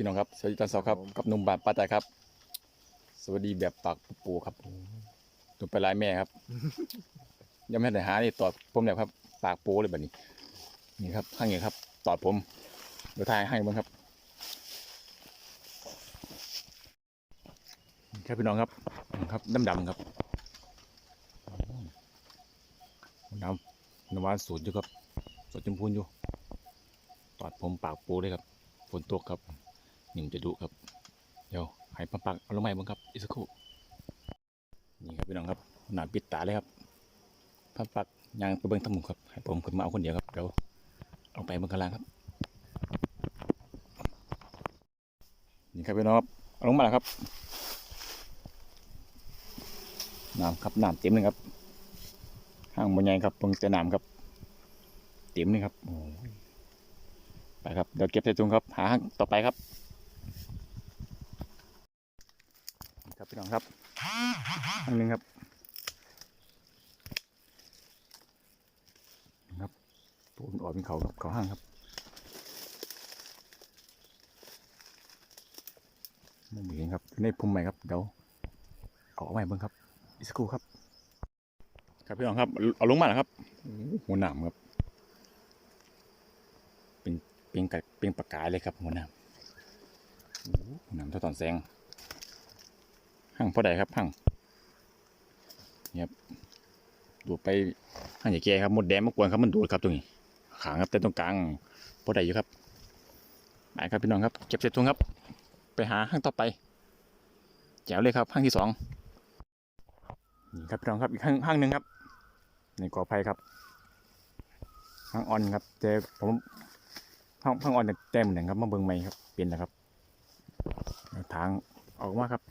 พี่น้องครับสวัสดีตอนเช้าครับกับหนุ่มบาดป้าใจครับ สวัสดีแบบปากปูๆครับหนุ่มไปหลายแม่ครับ ยังไม่ได้หานี่ตอดผมแล้วครับ ปากปูเลยแบบนี้ นี่ครับข้างนี้ครับ ตอดผมเดี๋ยวทายให้บ้างครับนี่ครับพี่น้องครับครับดำดำๆครับน้ำน้ำหวานสูตรอยู่ครับสดจมพูนอยู่ตอดผมปากปูเลยครับฝนตกครับ หนึ่งจะดุครับ เดี๋ยวให้ปักปักเอาลงไม้บ้างครับอีกสักครู่นี่ครับพี่น้องครับหนาปิดตาเลยครับปักปักยางไปเบิ้งทั้งหมดครับให้ผมขึ้นมาเอาคนเดียวครับเดี๋ยวเอาไปเบิ้งข้างล่างครับนี่ครับพี่น้องครับเอาลงมาแล้วครับน้ำครับน้ำเต็มเลยครับห้างบนใหญ่ครับเพิ่งจะน้ำครับ เต็มเลยครับไปครับเดี๋ยวเก็บใส่ถุงครับ หาห้างต่อไปครับนี่ครับ พี่น้องครับห้างหนึ่งครับนี่ครับปูนออกเป็นเขาครับเขาห้างครับมองไม่เห็นครับอยู่ในพุ่มใหม่ครับเดี๋ยวเอาออกมาให้เบิ่งครับอีกสักครู่ครับ ครับพี่น้องครับเอาลงมาแล้วครับโอ้โหหัวหนามครับเปลียงกับเปลียงปากกายเลยครับหัวหน้ำโอ้โหหัวหน้ำเท่าตอนแซง หั่งพอใดครับหั่งเนี่ยครับดูไปหั่งใหญ่แก่ครับหมดแดงมากวนครับมันดูดครับตรงนี้ขางครับแต่ตรงกลางพอใดอยู่ครับไปครับพี่น้องครับเก็บเสร็จทุงครับ ไปหาหั่งต่อไปแจ๋วเลยครับหั่งที่สองนี่ครับพี่น้องครับอีกหั่งหั่งหนึ่งครับในกอไผ่ครับหั่งอ่อนครับแต่ผมห้องห้องออนเนี่เต็มหนึ่งครับมาเบิ่งใหม่ครับเปลี่ยนนะครับทางออกมาครับ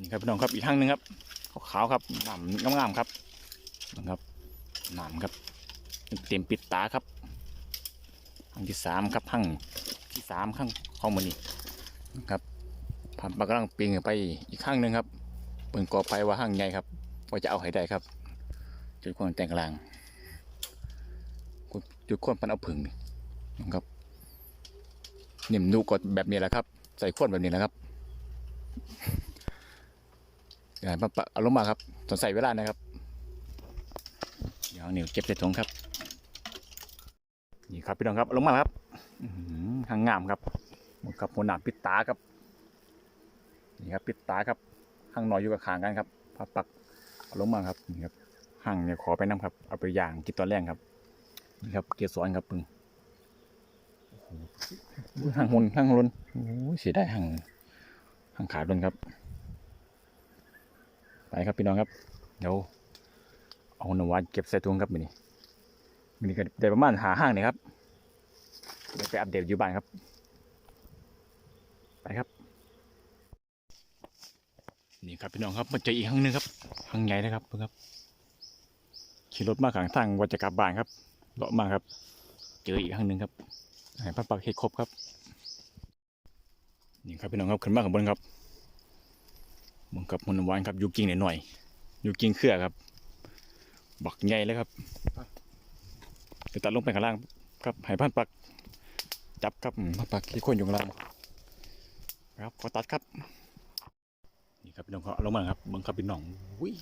นี่ครับพี่น้องครับอีกห้างหนึ่งครับขาวครับหนามงามๆครับนะครับหนามครับเต็มปิดตาครับห้งที่สามครับห้างที่สามข้างห้องมันนี่นะครับผ่านปากกำลังปีนไปอีกข้างหนึ่งครับเปิดกอไปว่าห้างใหญ่ครับว่าจะเอาให้ได้ครับ จุดความแต่งกลางจุดข้นปันเอาผึ่งนะครับเนิ่มนูกดแบบนี้แหละครับ ใส่ข้นแบบนี้แหละครับ อย่ามาปะเอาลงมาครับต้องใส่เวลานะครับ เดี๋ยวนิ้วเก็บใส่ถุงครับ นี่ครับพี่น้องครับลงมาครับอื้อหือหางงามครับหมดครับหัวหนามปิดตาครับ นี่ครับปิดตาครับหางหน่อยอยู่กับขางกันครับพับปักเอาลงมาครับนี่ครับห่างเนี่ยขอไปน้ำครับ เอาไปย่างกินตอนแรกครับนี่ครับ เกียร์สอนครับปึงห่างหนห่างลนโอ้เสียดายห่างห่างขาดลนครับ ไปครับพี่น้องครับ เดี๋ยวเอาหนวานเก็บใส่ถุงครับมินี่มินี่ก็ได้ประมาณหาห้างนี่ครับเดี๋ยวไปอัปเดตอยู่บ้านครับ ไปครับ นี่ครับพี่น้องครับมาเจออีกห้างหนึงครับห้างใหญ่นะครับเพิ่งครับขี่รถมาขางทางว่าจะกลับบ้านครับเลาะมาครับ เจออีกครั้งหนึ่งครับให้พักปักให้ครบครับนี่ครับพี่น้องครับขึ้นมาข้างบนครับ มองกับมันำหวานครับ อยู่กิ่งหน่อยๆอยู่กิ่งเครือครับ บักใหญ่เลยครับไปตัดลงไปข้างล่างครับให้พันปัก จับครับอืมพันปักที่โคนอยู่ข้างล่างครับขอตัดครับนี่ครับพี่น้องครับเอาลงมาครับเบังครับพี่น้องอุ้ย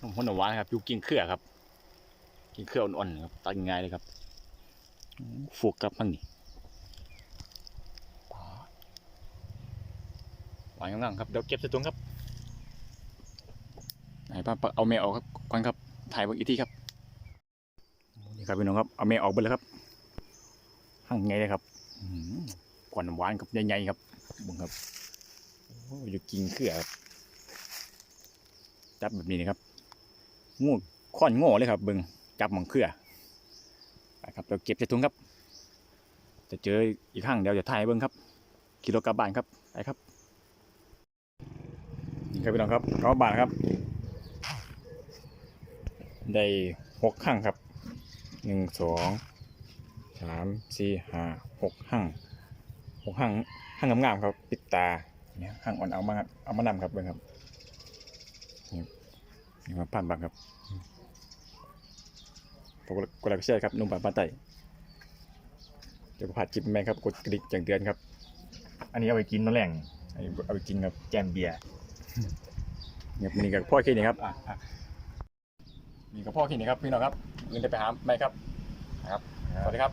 น้องมันำหวานครับอยู่กิ่งเครือครับกินเครื่องอ่อนๆครับตัดง่ายเลยครับฟูกกับมันนี่ วานกำลังครับเดี๋ยวเก็บใส่ถุงครับไหนป้าปักเอาแม่ออกครับก่อนครับถ่ายไว้อีกทีครับนี่ครับพี่น้องครับเอาแม่ออกไปเลยครับห่างไงเลยครับอื้อหือก่อนหวานกับใหญ่ๆครับบุ้งครับโอ้ยอยู่กินเครือครับจับแบบนี้นะครับงูค่อนโง่เลยครับเบึงจับหมองเครือไปครับเราเก็บใส่ถุงครับ จะเจออีกครั้งเดี๋ยวจะถ่ายให้เบิ้งครับกิโลกรัมบานครับไปครับ นี่ครับพี่น้องครับกลับานครับ ได้หกข้างครับหนึ่งสองสามสี่ห้าหกห้างหกห้างห้างงามๆครับ ปิดตาเนี่ยห้างอ่อนเอามาเอามานำครับเบิ้งครับนี่นี่มาผ่านบางครับผมก็เลยเชื่อครับนุ่มปานปานไตจะผ่านจิบแมงครับกดกระดิ่งแจ้งเตือนครับ อันนี้เอาไปกินตอนแรงเอาไปกินครับแจมเบียร์ เนี่ยมันนี่กับพ่อแค่นี้ครับอะอะมีกับพ่อแค่นี้ครับพี่น้องครับเงินจะไปหาไหมครับนะครับ สวัสดีครับ